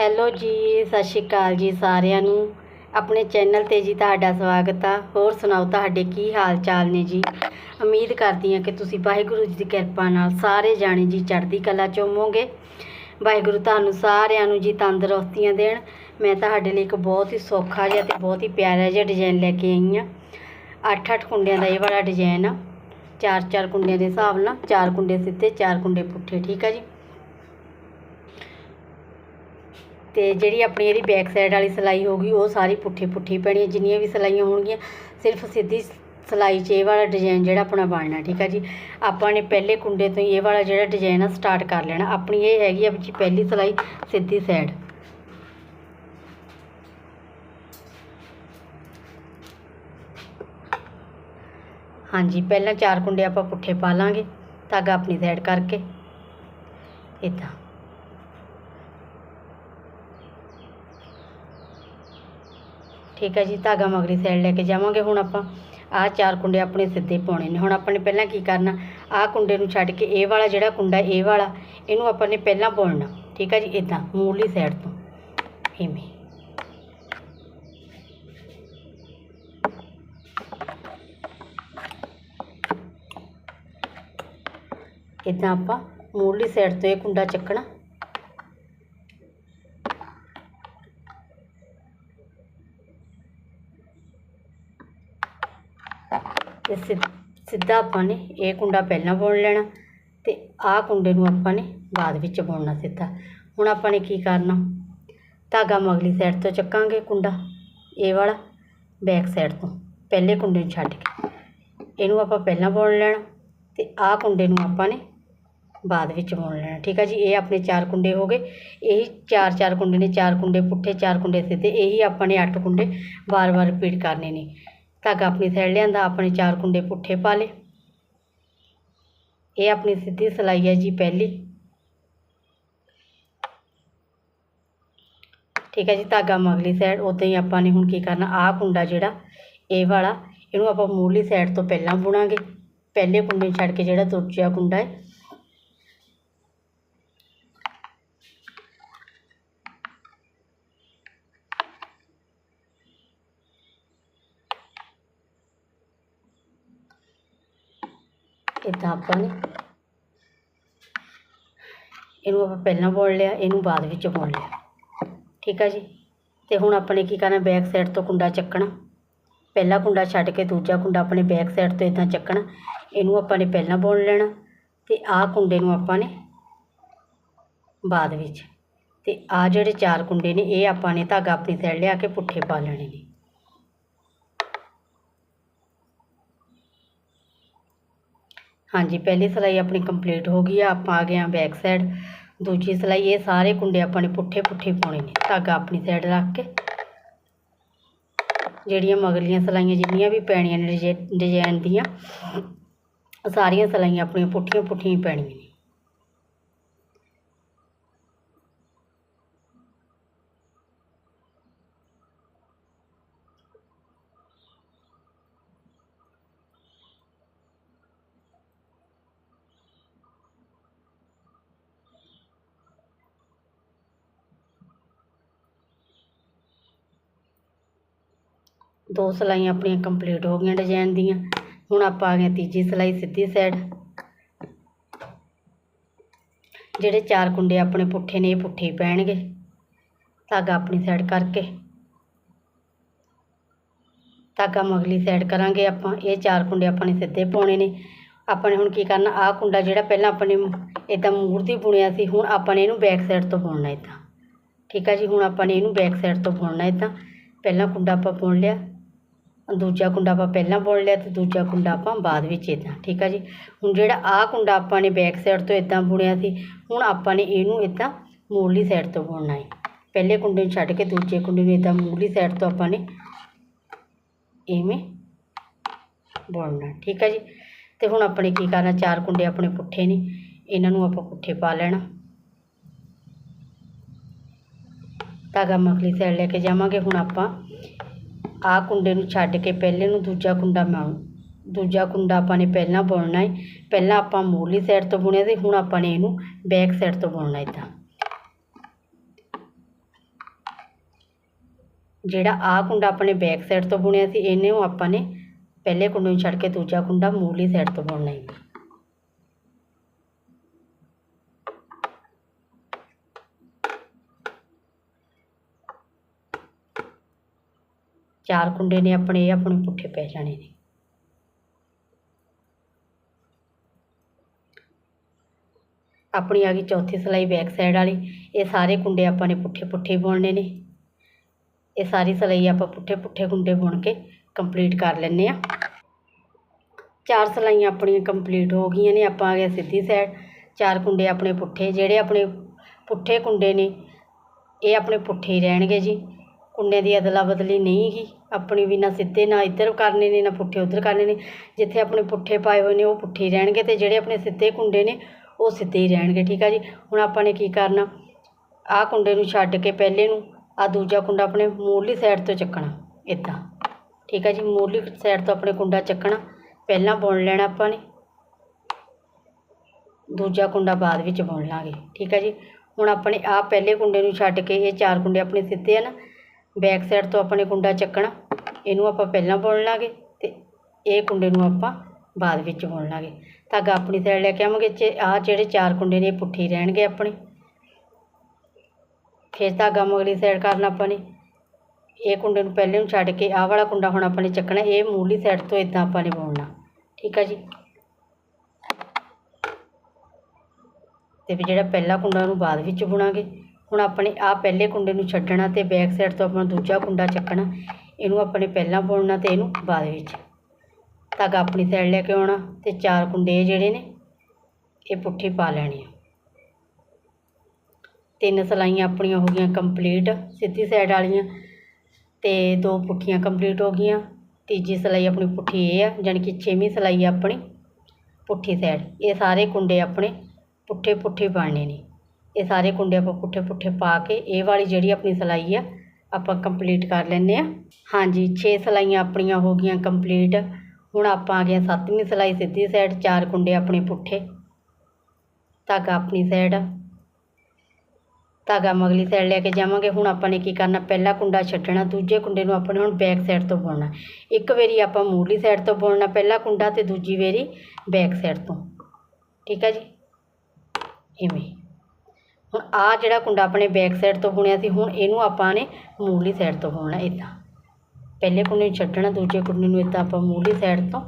Hello ਜੀ, ਸਤਿ ਸ਼੍ਰੀ ਅਕਾਲ ਜੀ ਸਾਰਿਆਂ ਨੂੰ। ਆਪਣੇ ਚੈਨਲ ਤੇ ਜੀ ਤੁਹਾਡਾ ਸਵਾਗਤ ਆ। ਹੋਰ ਸੁਣਾਓ ਤੁਹਾਡੇ ਕੀ ਹਾਲ ਚਾਲ ਨੇ ਜੀ? ਉਮੀਦ ਕਰਦੀ ਹਾਂ ਕਿ ਤੁਸੀਂ ਵਾਹਿਗੁਰੂ ਜੀ ਦੀ ਕਿਰਪਾ ਨਾਲ ਸਾਰੇ ਜਾਣੇ ਜੀ ਚੜ੍ਹਦੀ ਕਲਾ ਚ ਹੋਵੋਗੇ। ਵਾਹਿਗੁਰੂ ਤੁਹਾਨੂੰ ਸਾਰਿਆਂ ਨੂੰ ਜੀ ਤੰਦਰੁਸਤੀਆਂ ਦੇਣ। ਮੈਂ ਤੁਹਾਡੇ ਲਈ ਇੱਕ ਬਹੁਤ ਹੀ ਸੌਖਾ ਜਿਹਾ ਤੇ ਬਹੁਤ ਹੀ ਪਿਆਰਾ ਜਿਹਾ ਡਿਜ਼ਾਈਨ ਲੈ ਕੇ ਆਈ ਹਾਂ। ਅੱਠ ਅੱਠ ਕੁੰਡਿਆਂ ਦਾ ਇਹ ਵਾਲਾ ਡਿਜ਼ਾਈਨ ਆ। ਚਾਰ ਚਾਰ ਕੁੰਡਿਆਂ ਦੇ ਹਿਸਾਬ ਨਾਲ, ਚਾਰ ਕੁੰਡੇ ਸਿੱਧੇ, ਚਾਰ ਕੁੰਡੇ ਪੁੱਠੇ, ਠੀਕ ਆ ਜੀ? ਤੇ ਜਿਹੜੀ ਆਪਣੀ ਇਹਦੀ ਬੈਕ ਸਾਈਡ ਵਾਲੀ ਸਿਲਾਈ ਹੋਗੀ ਉਹ ਸਾਰੀ ਪੁੱਠੀ ਪੁੱਠੀ ਪੈਣੀ ਹੈ। ਜਿੰਨੀਆਂ ਵੀ ਸਿਲਾਈਆਂ ਹੋਣਗੀਆਂ, ਸਿਰਫ ਸਿੱਧੀ ਸਿਲਾਈ 'ਚ ਇਹ ਵਾਲਾ ਡਿਜ਼ਾਈਨ ਜਿਹੜਾ ਆਪਣਾ ਬਣਨਾ, ਠੀਕ ਹੈ ਜੀ? ਆਪਾਂ ਨੇ ਪਹਿਲੇ ਕੁੰਡੇ ਤੋਂ ਹੀ ਇਹ ਵਾਲਾ ਜਿਹੜਾ ਡਿਜ਼ਾਈਨ ਆ ਸਟਾਰਟ ਕਰ ਲੈਣਾ। ਆਪਣੀ ਇਹ ਹੈਗੀ ਆ ਜੀ ਪਹਿਲੀ ਸਿਲਾਈ, ਸਿੱਧੀ ਸਾਈਡ ਹਾਂਜੀ, ਪਹਿਲਾਂ ਚਾਰ ਕੁੰਡੇ ਆਪਾਂ ਪੁੱਠੇ ਪਾ ਲਾਂਗੇ, ਧਾਗਾ ਆਪਣੀ ਸਾਈਡ ਕਰਕੇ। ਇੱਦਾਂ ਠੀਕ ਹੈ ਜੀ, ਧਾਗਾ ਮਗਰੀ ਸਾਈਡ ਲੈ ਕੇ ਜਾਵਾਂਗੇ ਹੁਣ ਆਪਾਂ। ਆਹ ਚਾਰ ਕੁੰਡੇ ਆਪਣੇ ਸਿੱਧੇ ਪਾਉਣੇ ਨੇ। ਹੁਣ ਆਪਾਂ ਨੇ ਪਹਿਲਾਂ ਕੀ ਕਰਨਾ, ਆਹ ਕੁੰਡੇ ਨੂੰ ਛੱਡ ਕੇ ਇਹ ਵਾਲਾ ਜਿਹੜਾ ਕੁੰਡਾ, ਇਹ ਵਾਲਾ, ਇਹਨੂੰ ਆਪਾਂ ਨੇ ਪਹਿਲਾਂ ਪਾਉਣਾ। ਠੀਕ ਹੈ ਜੀ ਇਦਾਂ ਮੂਰਲੀ ਸਾਈਡ ਤੋਂ। ਇਵੇਂ ਇਦਾਂ ਆਪਾਂ ਮੂਰਲੀ ਸਾਈਡ ਤੋਂ ਇਹ ਕੁੰਡਾ ਚੱਕਣਾ ਤੇ ਸਿ- ਸਿੱਧਾ ਆਪਾਂ ਨੇ ਇਹ ਕੁੰਡਾ ਪਹਿਲਾਂ ਬੁਣ ਲੈਣਾ ਅਤੇ ਆਹ ਕੁੰਡੇ ਨੂੰ ਆਪਾਂ ਨੇ ਬਾਅਦ ਵਿੱਚ ਬੁਣਨਾ ਸਿੱਧਾ। ਹੁਣ ਆਪਾਂ ਨੇ ਕੀ ਕਰਨਾ? ਧਾਗਾ ਮਗਲੀ ਸਾਈਡ ਤੋਂ ਚੱਕਾਂਗੇ ਕੁੰਡਾ, ਇਹ ਵਾਲਾ ਬੈਕ ਸਾਈਡ ਤੋਂ। ਪਹਿਲੇ ਕੁੰਡੇ ਨੂੰ ਛੱਡ ਕੇ। ਇਹਨੂੰ ਆਪਾਂ ਪਹਿਲਾਂ ਬੁਣ ਲੈਣਾ ਅਤੇ ਆਹ ਕੁੰਡੇ ਨੂੰ ਆਪਾਂ ਨੇ ਬਾਅਦ ਵਿੱਚ ਬੁਣ ਲੈਣਾ। ਠੀਕ ਹੈ ਜੀ, ਇਹ ਆਪਣੇ ਚਾਰ ਕੁੰਡੇ ਹੋ ਗਏ। ਇਹੀ ਚਾਰ ਚਾਰ ਕੁੰਡੇ ਨੇ, ਚਾਰ ਕੁੰਡੇ ਪੁੱਠੇ, ਚਾਰ ਕੁੰਡੇ ਸਿੱਧੇ। ਇਹੀ ਆਪਾਂ ਨੇ ਅੱਠ ਕੁੰਡੇ ਵਾਰ-ਵਾਰ ਰਿਪੀਟ ਕਰਨੇ ਨੇ। ਧਾਗਾ ਆਪਣੀ ਸਾਈਡ ਲਿਆਂਦਾ, ਆਪਣੇ ਚਾਰ ਕੁੰਡੇ ਪੁੱਠੇ ਪਾ ਲਏ। ਇਹ ਆਪਣੀ ਸਿੱਧੀ ਸਿਲਾਈ ਹੈ ਜੀ ਪਹਿਲੀ। ਠੀਕ ਹੈ ਜੀ, ਧਾਗਾ ਮਗਲੀ ਸਾਈਡ ਉਦਾਂ ਹੀ ਆਪਾਂ ਨੇ ਹੁਣ ਕੀ ਕਰਨਾ, ਆਹ ਕੁੰਡਾ ਜਿਹੜਾ, ਇਹ ਵਾਲਾ, ਇਹਨੂੰ ਆਪਾਂ ਮੂਹਲੀ ਸਾਈਡ ਤੋਂ ਪਹਿਲਾਂ ਬੁਣਾਂਗੇ। ਪਹਿਲੇ ਕੁੰਡੇ ਨੂੰ ਛੱਡ ਕੇ ਜਿਹੜਾ ਦੂਜਾ ਕੁੰਡਾ ਹੈ ਇਦਾਂ ਆਪਾਂ ਨੇ? ਇਹਨੂੰ ਆਪਾਂ ਪਹਿਲਾਂ ਬੋਲ ਲਿਆ, ਇਹਨੂੰ ਬਾਅਦ ਵਿੱਚ ਬੋਲ ਲਿਆ। ਠੀਕ ਆ ਜੀ? ਤੇ ਹੁਣ ਆਪਾਂ ਨੇ ਕੀ ਕਰਨਾ ਬੈਕ ਸਾਈਡ ਤੋਂ ਕੁੰਡਾ ਚੱਕਣਾ। ਪਹਿਲਾ ਕੁੰਡਾ ਛੱਡ ਕੇ ਦੂਜਾ ਕੁੰਡਾ ਆਪਣੇ ਬੈਕ ਸਾਈਡ ਤੋਂ ਇਦਾਂ ਚੱਕਣਾ। ਇਹਨੂੰ ਆਪਾਂ ਨੇ ਪਹਿਲਾਂ ਬੋਲ ਲੈਣਾ ਤੇ ਆਹ ਕੁੰਡੇ ਨੂੰ ਆਪਾਂ ਨੇ ਬਾਅਦ ਵਿੱਚ। ਤੇ ਆਹ ਜਿਹੜੇ ਚਾਰ ਕੁੰਡੇ ਨੇ, ਇਹ ਆਪਾਂ ਨੇ ਧਾਗਾ ਆਪਣੀ ਸਾਈਡ ਲਿਆ ਕੇ ਪੁੱਠੇ ਪਾ ਲੈਣੇ ਨੇ। ਹਾਂਜੀ, ਪਹਿਲੀ ਸਿਲਾਈ ਆਪਣੀ ਕੰਪਲੀਟ ਹੋ ਗਈ ਆ, ਆਪਾਂ ਆ ਗਏ ਆ ਬੈਕ ਸਾਈਡ ਦੂਜੀ ਸਿਲਾਈ, ਇਹ ਸਾਰੇ ਕੁੰਡੇ ਆਪਾਂ ਨੇ ਪੁੱਠੇ ਪੁੱਠੇ ਪਾਉਣੇ ਨੇ, ਧਾਗਾ ਆਪਣੀ ਸਾਈਡ ਰੱਖ ਕੇ। ਜਿਹੜੀਆਂ ਮਗਰਲੀਆਂ ਸਿਲਾਈਆਂ ਜਿੰਨੀਆਂ ਵੀ ਪੈਣੀਆਂ ਨੇ ਡਿਜ਼ਾਈ- ਡਿਜ਼ਾਈਨ ਦੀਆਂ, ਸਾਰੀਆਂ ਸਿਲਾਈਆਂ ਆਪਣੀਆਂ ਪੁੱਠੀਆਂ ਪੁੱਠੀਆਂ ਹੀ ਪੈਣੀਆਂ ਨੇ। ਦੋ ਸਿਲਾਈਆਂ ਆਪਣੀਆਂ ਕੰਪਲੀਟ ਹੋ ਗਈਆਂ ਡਿਜ਼ਾਈਨ ਦੀਆਂ। ਹੁਣ ਆਪਾਂ ਆ ਗਏ ਤੀਜੀ ਸਿਲਾਈ ਸਿੱਧੀ ਸਾਈਡ ਜਿਹੜੇ ਚਾਰ ਕੁੰਡੇ ਆਪਣੇ ਪੁੱਠੇ ਨੇ, ਇਹ ਪੁੱਠੇ ਹੀ ਪੈਣਗੇ। ਧਾਗਾ ਆਪਣੀ ਸਾਈਡ ਕਰਕੇ। ਧਾਗਾ ਮਗਲੀ ਸਾਈਡ ਕਰਾਂਗੇ ਆਪਾਂ। ਇਹ ਚਾਰ ਕੁੰਡੇ ਆਪਾਂ ਨੇ ਸਿੱਧੇ ਪਾਉਣੇ ਨੇ। ਆਪਾਂ ਨੇ ਹੁਣ ਕੀ ਕਰਨਾ, ਆਹ ਕੁੰਡਾ ਜਿਹੜਾ ਪਹਿਲਾਂ ਆਪਾਂ ਨੇ ਇਦਾਂ ਮੂਰਤੀ ਬੁਣਿਆ ਸੀ, ਹੁਣ ਆਪਾਂ ਨੇ ਇਹਨੂੰ ਬੈਕ ਸਾਈਡ ਤੋਂ ਬੁਣਨਾ ਇਦਾਂ ਠੀਕ ਆ ਜੀ, ਹੁਣ ਆਪਾਂ ਨੇ ਇਹਨੂੰ ਬੈਕ ਸਾਈਡ ਤੋਂ ਬੁਣਨਾ ਇਦਾਂ ਪਹਿਲਾਂ ਕੁੰਡਾ ਆਪਾਂ ਬੁਣ ਲਿਆ। ਦੂਜਾ ਕੁੰਡਾ ਆਪਾਂ ਪਹਿਲਾਂ ਬੁਣ ਲਿਆ ਤੇ ਦੂਜਾ ਕੁੰਡਾ ਆਪਾਂ ਬਾਅਦ ਵਿੱਚ ਇਦਾਂ ਠੀਕ ਆ ਜੀ? ਹੁਣ ਜਿਹੜਾ ਆਹ ਕੁੰਡਾ ਆਪਾਂ ਨੇ ਬੈਕ ਸਾਈਡ ਤੋਂ ਇਦਾਂ ਬੁਣਿਆ ਸੀ, ਹੁਣ ਆਪਾਂ ਨੇ ਇਹਨੂੰ ਇਦਾਂ ਮੂਰਲੀ ਸਾਈਡ ਤੋਂ ਬੁਣਨਾ ਹੈ। ਪਹਿਲੇ ਕੁੰਡੇ ਨੂੰ ਛੱਡ ਕੇ ਦੂਜੇ ਕੁੰਡੇ ਨੂੰ ਇਦਾਂ ਮੂਰਲੀ ਸਾਈਡ ਤੋਂ ਆਪਾਂ ਨੇ ਇਵੇਂ ਬੁਣਨਾ, ਠੀਕ ਆ ਜੀ? ਤੇ ਹੁਣ ਆਪਣੇ ਕੀ ਕਰਨਾ, ਚਾਰ ਕੁੰਡੇ ਆਪਣੇ ਪੁੱਠੇ ਨੇ, ਇਹਨਾਂ ਨੂੰ ਆਪਾਂ ਪੁੱਠੇ ਪਾ ਲੈਣਾ। ਧਾਗਾ ਮਖਲੀ ਸਾਈਡ ਲੈ ਕੇ ਜਾਵਾਂਗੇ, ਹੁਣ ਆਪਾਂ ਆਹ ਕੁੰਡੇ ਨੂੰ ਛੱਡ ਕੇ ਪਹਿਲੇ ਨੂੰ ਦੂਜਾ ਕੁੰਡਾ ਮਾਉ ਦੂਜਾ ਕੁੰਡਾ ਆਪਾਂ ਨੇ ਪਹਿਲਾਂ ਬੁਣਨਾ ਹੈ ਪਹਿਲਾਂ ਆਪਾਂ ਮੂਹਰਲੀ ਸਾਈਡ ਤੋਂ ਬੁਣਿਆ ਸੀ, ਹੁਣ ਆਪਾਂ ਨੇ ਇਹਨੂੰ ਬੈਕ ਸਾਈਡ ਤੋਂ ਬੁਣਨਾ ਇਦਾਂ ਜਿਹੜਾ ਆਹ ਕੁੰਡਾ ਆਪਾਂ ਨੇ ਬੈਕ ਸਾਈਡ ਤੋਂ ਬੁਣਿਆ ਸੀ, ਇਹਨੇ ਉਹ ਆਪਾਂ ਨੇ ਪਹਿਲੇ ਕੁੰਡੇ ਨੂੰ ਛੱਡ ਕੇ ਦੂਜਾ ਕੁੰਡਾ ਮੂਹਰਲੀ ਸਾਈਡ ਤੋਂ ਬੁਣਨਾ ਹੈ ਚਾਰ ਕੁੰਡੇ ਨੇ ਆਪਣੇ, ਇਹ ਆਪਣੇ ਪੁੱਠੇ ਪੈ ਜਾਣੇ ਨੇ। ਆਪਣੀ ਆ ਗਈ ਚੌਥੀ ਸਿਲਾਈ ਬੈਕ ਸਾਈਡ ਵਾਲੀ, ਇਹ ਸਾਰੇ ਕੁੰਡੇ ਆਪਾਂ ਨੇ ਪੁੱਠੇ ਪੁੱਠੇ ਬੁਣਨੇ ਨੇ। ਇਹ ਸਾਰੀ ਸਿਲਾਈ ਆਪਾਂ ਪੁੱਠੇ ਪੁੱਠੇ ਕੁੰਡੇ ਬੁਣ ਕੇ ਕੰਪਲੀਟ ਕਰ ਲੈਂਦੇ ਆ ਚਾਰ ਸਿਲਾਈਆਂ ਆਪਣੀਆਂ ਕੰਪਲੀਟ ਹੋ ਗਈਆਂ ਨੇ, ਆਪਾਂ ਆ ਗਏ ਸਿੱਧੀ ਸਾਈਡ ਚਾਰ ਕੁੰਡੇ ਆਪਣੇ ਪੁੱਠੇ, ਜਿਹੜੇ ਆਪਣੇ ਪੁੱਠੇ ਕੁੰਡੇ ਨੇ, ਇਹ ਆਪਣੇ ਪੁੱਠੇ ਹੀ ਰਹਿਣਗੇ ਜੀ। ਕੁੰਡੇ ਦੀ ਅਦਲਾ ਬਦਲੀ ਨਹੀਂ ਗੀ। ਆਪਣੀ ਵੀ ਨਾ ਸਿੱਧੇ, ਨਾ ਇੱਧਰ ਕਰਨੇ ਨੇ, ਨਾ ਪੁੱਠੇ ਉੱਧਰ ਕਰਨੇ ਨੇ। ਜਿੱਥੇ ਆਪਣੇ ਪੁੱਠੇ ਪਾਏ ਹੋਏ ਨੇ, ਉਹ ਪੁੱਠੇ ਹੀ ਰਹਿਣਗੇ ਅਤੇ ਜਿਹੜੇ ਆਪਣੇ ਸਿੱਧੇ ਕੁੰਡੇ ਨੇ, ਉਹ ਸਿੱਧੇ ਹੀ ਰਹਿਣਗੇ, ਠੀਕ ਆ ਜੀ? ਹੁਣ ਆਪਾਂ ਨੇ ਕੀ ਕਰਨਾ? ਆਹ ਕੁੰਡੇ ਨੂੰ ਛੱਡ ਕੇ ਪਹਿਲੇ ਨੂੰ ਆ ਦੂਜਾ ਕੁੰਡਾ ਆਪਣੇ ਮੂਹਰਲੀ ਸਾਈਡ ਤੋਂ ਚੱਕਣਾ ਇਦਾਂ ਠੀਕ ਆ ਜੀ? ਮੂਹਰਲੀ ਸਾਈਡ ਤੋਂ ਆਪਣੇ ਕੁੰਡਾ ਚੱਕਣਾ, ਪਹਿਲਾਂ ਬੁਣ ਲੈਣਾ ਆਪਾਂ ਨੇ। ਦੂਜਾ ਕੁੰਡਾ ਬਾਅਦ ਵਿੱਚ ਬੁਣ ਲਾਂਗੇ, ਠੀਕ ਆ ਜੀ? ਹੁਣ ਆਪਣੇ ਆ ਪਹਿਲੇ ਕੁੰਡੇ ਨੂੰ ਛੱਡ ਕੇ ਇਹ ਚਾਰ ਕੁੰਡੇ ਆਪਣੇ ਸਿੱਧੇ ਆ ਨਾ ਬੈਕ ਸਾਈਡ ਤੋਂ ਆਪਣੇ ਕੁੰਡਾ ਚੱਕਣਾ, ਇਹਨੂੰ ਆਪਾਂ ਪਹਿਲਾਂ ਬੁਣ ਲਾਂਗੇ ਤੇ ਇਹ ਕੁੰਡੇ ਨੂੰ ਆਪਾਂ ਬਾਅਦ ਵਿੱਚ ਬੁਣ ਲਾਂਗੇ। ਧਾਗਾ ਆਪਣੀ ਸਾਈਡ ਲੈ ਕੇ ਆਵਾਂਗੇ, ਚ ਆਹ ਜਿਹੜੇ ਚਾਰ ਕੁੰਡੇ ਨੇ ਇਹ ਪੁੱਠੇ ਰਹਿਣਗੇ ਆਪਣੇ। ਫਿਰ ਧਾਗਾ ਮਗਲੀ ਸਾਈਡ ਕਰਨਾ ਆਪਾਂ ਨੇ। ਇਹ ਕੁੰਡੇ ਨੂੰ ਪਹਿਲੇ ਨੂੰ ਛੱਡ ਕੇ ਆਹ ਵਾਲਾ ਕੁੰਡਾ ਹੁਣ ਆਪਾਂ ਨੇ ਚੱਕਣਾ, ਇਹ ਮੂਹਰਲੀ ਸਾਈਡ ਤੋਂ ਇਦਾਂ ਆਪਾਂ ਨੇ ਬੁਣਨਾ। ਠੀਕ ਆ ਜੀ? ਤੇ ਵੀ ਜਿਹੜਾ ਪਹਿਲਾ ਕੁੰਡਾ ਉਹਨੂੰ ਬਾਅਦ ਵਿੱਚ ਬੁਣਾਂਗੇ। ਹੁਣ ਆਪਣੇ ਆ ਪਹਿਲੇ ਕੁੰਡੇ ਨੂੰ ਛੱਡਣਾ ਤੇ ਬੈਕ ਸਾਈਡ ਤੋਂ ਆਪਣਾ ਦੂਜਾ ਕੁੰਡਾ ਚੱਕਣਾ, ਇਹਨੂੰ ਆਪਣੇ ਪਹਿਲਾਂ ਬੁਣਨਾ ਤੇ ਇਹਨੂੰ ਬਾਅਦ ਵਿੱਚ। ਧਾਗਾ ਆਪਣੀ ਸਾਈਡ ਲੈ ਕੇ ਆਉਣਾ ਤੇ ਚਾਰ ਕੁੰਡੇ ਜਿਹੜੇ ਨੇ, ਇਹ ਪੁੱਠੇ ਪਾ ਲੈਣੇ ਆ। ਤਿੰਨ ਸਲਾਈਆਂ ਆਪਣੀਆਂ ਹੋ ਗਈਆਂ ਕੰਪਲੀਟ ਸਿੱਧੀ ਸਾਈਡ ਵਾਲੀਆਂ ਤੇ ਦੋ ਪੁੱਠੀਆਂ ਕੰਪਲੀਟ ਹੋ ਗਈਆਂ। ਤੀਜੀ ਸਲਾਈ ਆਪਣੀ ਪੁੱਠੀ ਇਹ ਆ, ਜਾਣੀ ਕਿ ਛੇਵੀਂ ਸਲਾਈ ਆਪਣੀ ਪੁੱਠੀ ਸਾਈਡ ਇਹ ਸਾਰੇ ਕੁੰਡੇ ਆਪਣੇ ਪੁੱਠੇ ਪੁੱਠੇ ਪਾਣੇ ਨੇ। ਇਹ ਸਾਰੇ ਕੁੰਡੇ ਆਪਾਂ ਪੁੱਠੇ ਪੁੱਠੇ ਪਾ ਕੇ ਇਹ ਵਾਲੀ ਜਿਹੜੀ ਆਪਣੀ ਸਲਾਈ ਆ, ਆਪਾਂ ਕੰਪਲੀਟ ਕਰ ਲੈਂਦੇ ਆ ਹਾਂਜੀ 6 ਸਲਾਈਆਂ ਆਪਣੀਆਂ ਹੋ ਗਈਆਂ ਕੰਪਲੀਟ ਹੁਣ ਆਪਾਂ ਆ ਗਏ ਹਾਂ ਸੱਤਵੀਂ ਸਲਾਈ ਸਿੱਧੀ ਸਾਈਡ ਚਾਰ ਕੁੰਡੇ ਆਪਣੇ ਪੁੱਠੇ। ਧਾਗਾ ਆਪਣੀ ਸਾਈਡ ਧਾਗਾ ਮਗਲੀ ਸਾਈਡ ਲੈ ਕੇ ਜਾਵਾਂਗੇ। ਹੁਣ ਆਪਾਂ ਨੇ ਕੀ ਕਰਨਾ, ਪਹਿਲਾ ਕੁੰਡਾ ਛੱਡਣਾ, ਦੂਜੇ ਕੁੰਡੇ ਨੂੰ ਆਪਾਂ ਨੇ ਹੁਣ ਬੈਕ ਸਾਈਡ ਤੋਂ ਬੁਣਨਾ। ਇੱਕ ਵਾਰੀ ਆਪਾਂ ਮੂਹਰਲੀ ਸਾਈਡ ਤੋਂ ਬੁਣਨਾ ਪਹਿਲਾ ਕੁੰਡਾ ਤੇ ਦੂਜੀ ਵਾਰੀ ਬੈਕ ਸਾਈਡ ਤੋਂ। ਠੀਕ ਹੈ ਜੀ? ਇਵੇਂ। ਹੁਣ ਆ ਜਿਹੜਾ ਕੁੰਡਾ ਆਪਣੇ ਬੈਕ ਸਾਈਡ ਤੋਂ ਬੁਣਿਆ ਸੀ, ਹੁਣ ਇਹਨੂੰ ਆਪਾਂ ਨੇ ਮੂਹਰਲੀ ਸਾਈਡ ਤੋਂ ਬੁਣਨਾ ਇਦਾਂ ਪਹਿਲੇ ਕੁੰਡੇ ਨੂੰ ਛੱਡਣਾ, ਦੂਜੇ ਕੁੰਡੇ ਨੂੰ ਇਦਾਂ ਆਪਾਂ ਮੂਹਰਲੀ ਸਾਈਡ ਤੋਂ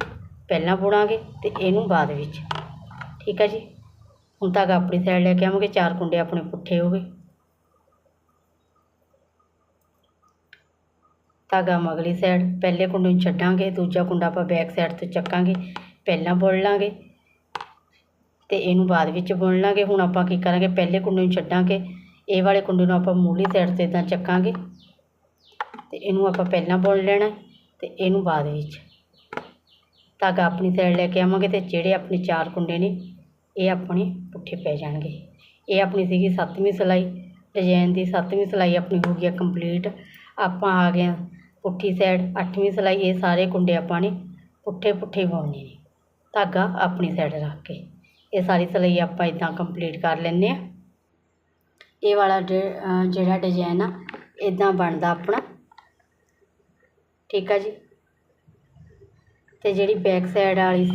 ਪਹਿਲਾਂ ਬੁਣਾਂਗੇ ਤੇ ਇਹਨੂੰ ਬਾਅਦ ਵਿੱਚ। ਠੀਕ ਹੈ ਜੀ? ਹੁਣ ਧਾਗਾ ਆਪਣੀ ਸਾਈਡ ਲੈ ਕੇ ਆਵਾਂਗੇ, ਚਾਰ ਕੁੰਡੇ ਆਪਣੇ ਪੁੱਠੇ ਹੋ ਗਏ। ਧਾਗਾ ਮਗਲੀ ਸਾਈਡ ਪਹਿਲੇ ਕੁੰਡੇ ਨੂੰ ਛੱਡਾਂਗੇ, ਦੂਜਾ ਕੁੰਡਾ ਆਪਾਂ ਬੈਕ ਸਾਈਡ ਤੋਂ ਚੱਕਾਂਗੇ, ਪਹਿਲਾਂ ਬੁਣ ਲਾਂਗੇ। ਤੇ ਇਹਨੂੰ ਬਾਅਦ ਵਿੱਚ ਬੁਣ ਲਾਂਗੇ। ਹੁਣ ਆਪਾਂ ਕੀ ਕਰਾਂਗੇ? ਪਹਿਲੇ ਕੁੰਡੇ ਨੂੰ ਛੱਡਾਂਗੇ। ਇਹ ਵਾਲੇ ਕੁੰਡੇ ਨੂੰ ਆਪਾਂ ਮੂਹਰਲੀ ਸਾਈਡ 'ਤੇ ਇਦਾਂ ਚੱਕਾਂਗੇ। ਤੇ ਇਹਨੂੰ ਆਪਾਂ ਪਹਿਲਾਂ ਬੁਣ ਲੈਣਾ ਤੇ ਇਹਨੂੰ ਬਾਅਦ ਵਿੱਚ ਧਾਗਾ ਆਪਣੀ ਸਾਈਡ ਲੈ ਕੇ ਆਵਾਂਗੇ ਤੇ ਜਿਹੜੇ ਆਪਣੇ ਚਾਰ ਕੁੰਡੇ ਨੇ, ਇਹ ਆਪਣੇ ਪੁੱਠੇ ਪੈ ਜਾਣਗੇ। ਇਹ ਆਪਣੀ ਸੀਗੀ ਸੱਤਵੀਂ ਸਿਲਾਈ। ਡਿਜ਼ਾਈਨ ਦੀ ਸੱਤਵੀਂ ਸਿਲਾਈ ਆਪਣੀ ਹੋ ਗਈ ਕੰਪਲੀਟ ਆਪਾਂ ਆ ਗਏ ਹਾਂ ਪੁੱਠੀ ਸਾਈਡ ਅੱਠਵੀਂ ਸਿਲਾਈ। ਇਹ ਸਾਰੇ ਕੁੰਡੇ ਆਪਾਂ ਨੇ ਪੁੱਠੇ ਪੁੱਠੇ ਬੁਣਨੇ ਨੇ। ਧਾਗਾ ਆਪਣੀ ਸਾਈਡ ਰੱਖ ਕੇ। ਇਹ ਸਾਰੀ ਸਿਲਾਈ ਆਪਾਂ ਇਦਾਂ ਕੰਪਲੀਟ ਕਰ ਲੈਂਦੇ ਆ ਇਹ ਵਾਲਾ ਡ- ਜਿਹੜਾ ਡਿਜ਼ਾਈਨ ਆ ਇਦਾਂ ਬਣਦਾ ਆਪਣਾ। ਠੀਕ ਆ ਜੀ? ਤੇ ਜਿਹੜੀ ਬੈਕ ਸਾਈਡ ਵਾਲੀ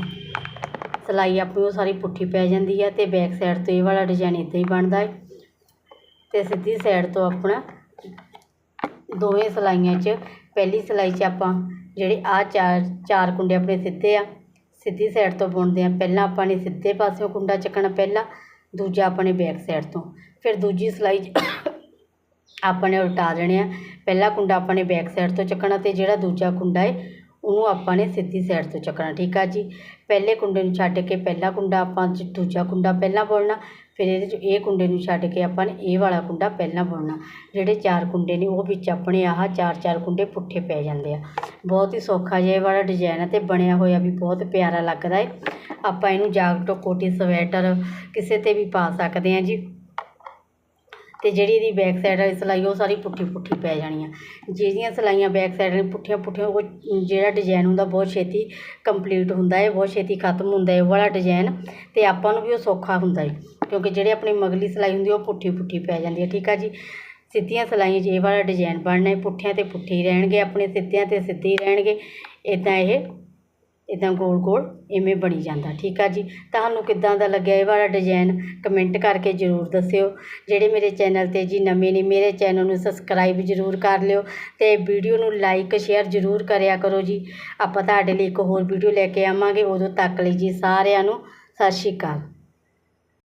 ਸਿਲਾਈ ਆਪਣੀ ਉਹ ਸਾਰੀ ਪੁੱਠੀ ਪੈ ਜਾਂਦੀ ਆ ਤੇ ਬੈਕ ਸਾਈਡ ਤੋਂ ਇਹ ਵਾਲਾ ਡਿਜ਼ਾਈਨ ਇਦਾਂ ਹੀ ਬਣਦਾ ਹੈ ਤੇ ਸਿੱਧੀ ਸਾਈਡ ਤੋਂ ਆਪਣਾ ਦੋਵੇਂ ਸਿਲਾਈਆਂ 'ਚ, ਪਹਿਲੀ ਸਿਲਾਈ 'ਚ ਆਪਾਂ ਜਿਹੜੇ ਆ ਚਾਰ ਚਾਰ ਕੁੰਡੇ ਆਪਣੇ ਸਿੱਧੇ ਆ ਸਿੱਧੀ ਸਾਈਡ ਤੋਂ ਬੁਣਦੇ ਹਾਂ। ਪਹਿਲਾਂ ਆਪਾਂ ਨੇ ਸਿੱਧੇ ਪਾਸਿਓਂ ਕੁੰਡਾ ਚੱਕਣਾ ਪਹਿਲਾਂ, ਦੂਜਾ ਆਪਾਂ ਨੇ ਬੈਕ ਸਾਈਡ ਤੋਂ। ਫਿਰ ਦੂਜੀ ਸਿਲਾਈ ਆਪਾਂ ਨੇ ਉਲਟਾ ਦੇਣੇ ਆ। ਪਹਿਲਾ ਕੁੰਡਾ ਆਪਾਂ ਨੇ ਬੈਕ ਸਾਈਡ ਤੋਂ ਚੱਕਣਾ ਤੇ ਜਿਹੜਾ ਦੂਜਾ ਕੁੰਡਾ ਏ, ਉਹਨੂੰ ਆਪਾਂ ਨੇ ਸਿੱਧੀ ਸਾਈਡ ਤੋਂ ਚੱਕਣਾ, ਠੀਕ ਆ ਜੀ? ਪਹਿਲੇ ਕੁੰਡੇ ਨੂੰ ਛੱਡ ਕੇ ਪਹਿਲਾ ਕੁੰਡਾ ਆਪਾਂ ਦੂਜਾ ਕੁੰਡਾ ਪਹਿਲਾਂ ਬੁਣਨਾ। ਫਿਰ ਇਹਦੇ 'ਚ ਇਹ ਕੁੰਡੇ ਨੂੰ ਛੱਡ ਕੇ ਆਪਾਂ ਨੇ ਇਹ ਵਾਲਾ ਕੁੰਡਾ ਪਹਿਲਾਂ ਬੁਣਨਾ। ਜਿਹੜੇ ਚਾਰ ਕੁੰਡੇ ਨੇ, ਉਹ ਵਿੱਚ ਆਪਣੇ ਆਹ ਚਾਰ ਚਾਰ ਕੁੰਡੇ ਪੁੱਠੇ ਪੈ ਜਾਂਦੇ ਆ। ਬਹੁਤ ਹੀ ਸੌਖਾ ਜਿਹਾ ਇਹ ਵਾਲਾ ਡਿਜ਼ਾਈਨ ਹੈ ਅਤੇ ਬਣਿਆ ਹੋਇਆ ਵੀ ਬਹੁਤ ਪਿਆਰਾ ਲੱਗਦਾ ਹੈ ਆਪਾਂ ਇਹਨੂੰ ਜਾਕਟ ਕੋਟੀ ਸਵੈਟਰ ਕਿਸੇ ਤੇ ਵੀ ਪਾ ਸਕਦੇ ਹਾਂ ਜੀ। ਅਤੇ ਜਿਹੜੀ ਇਹਦੀ ਬੈਕ ਸਾਈਡ ਵਾਲੀ ਸਿਲਾਈ ਉਹ ਸਾਰੀ ਪੁੱਠੀ ਪੁੱਠੀ ਪੈ ਜਾਣੀ ਆ ਜਿਹੜੀਆਂ ਸਿਲਾਈਆਂ ਬੈਕ ਸਾਈਡ ਨੇ ਪੁੱਠੀਆਂ ਪੁੱਠੀਆਂ, ਉਹ ਜਿਹੜਾ ਡਿਜ਼ਾਈਨ ਹੁੰਦਾ, ਬਹੁਤ ਛੇਤੀ ਕੰਪਲੀਟ ਹੁੰਦਾ ਹੈ ਬਹੁਤ ਛੇਤੀ ਖਤਮ ਹੁੰਦਾ ਹੈ ਉਹ ਵਾਲਾ ਡਿਜ਼ਾਈਨ ਅਤੇ ਆਪਾਂ ਨੂੰ ਵੀ ਉਹ ਸੌਖਾ ਹੁੰਦਾ ਹੈ ਕਿਉਂਕਿ ਜਿਹੜੇ ਆਪਣੀ ਮਗਲੀ ਸਿਲਾਈ ਹੁੰਦੀ ਉਹ ਪੁੱਠੀ ਪੁੱਠੀ ਪੈ ਜਾਂਦੀ ਹੈ ਠੀਕ ਆ ਜੀ? ਸਿੱਧੀਆਂ ਸਲਾਈਆਂ 'ਚ ਇਹ ਵਾਲਾ ਡਿਜ਼ਾਈਨ ਬਣਨਾ ਪੁੱਠਿਆਂ ਤੇ ਪੁੱਠੇ ਹੀ ਰਹਿਣਗੇ, ਆਪਣੇ ਸਿੱਧਿਆਂ ਤੇ ਸਿੱਧੇ ਹੀ ਰਹਿਣਗੇ ਇਦਾਂ ਇਹ ਇਦਾਂ ਗੋਲ ਗੋਲ ਇਵੇਂ ਬਣੀ ਜਾਂਦਾ, ਠੀਕ ਆ ਜੀ? ਤੁਹਾਨੂੰ ਕਿੱਦਾਂ ਦਾ ਲੱਗਿਆ ਇਹ ਵਾਲਾ ਡਿਜ਼ਾਈਨ ਕਮੈਂਟ ਕਰਕੇ ਜ਼ਰੂਰ ਦੱਸਿਓ। ਜਿਹੜੇ ਮੇਰੇ ਚੈਨਲ ਤੇ ਜੀ ਨਵੇਂ ਨੇ, ਮੇਰੇ ਚੈਨਲ ਨੂੰ ਸਬਸਕ੍ਰਾਈਬ ਜ਼ਰੂਰ ਕਰ ਲਿਓ ਤੇ ਵੀਡੀਓ ਨੂੰ ਲਾਈਕ ਸ਼ੇਅਰ ਜ਼ਰੂਰ ਕਰਿਆ ਕਰੋ ਜੀ। ਆਪਾਂ ਤੁਹਾਡੇ ਲਈ ਇੱਕ ਹੋਰ ਵੀਡੀਓ ਲੈ ਕੇ ਆਵਾਂਗੇ, ਉਦੋਂ ਤੱਕ ਲਈ ਜੀ ਸਾਰਿਆਂ ਨੂੰ, ਸਤਿ ਸ਼੍ਰੀ ਅਕਾਲ।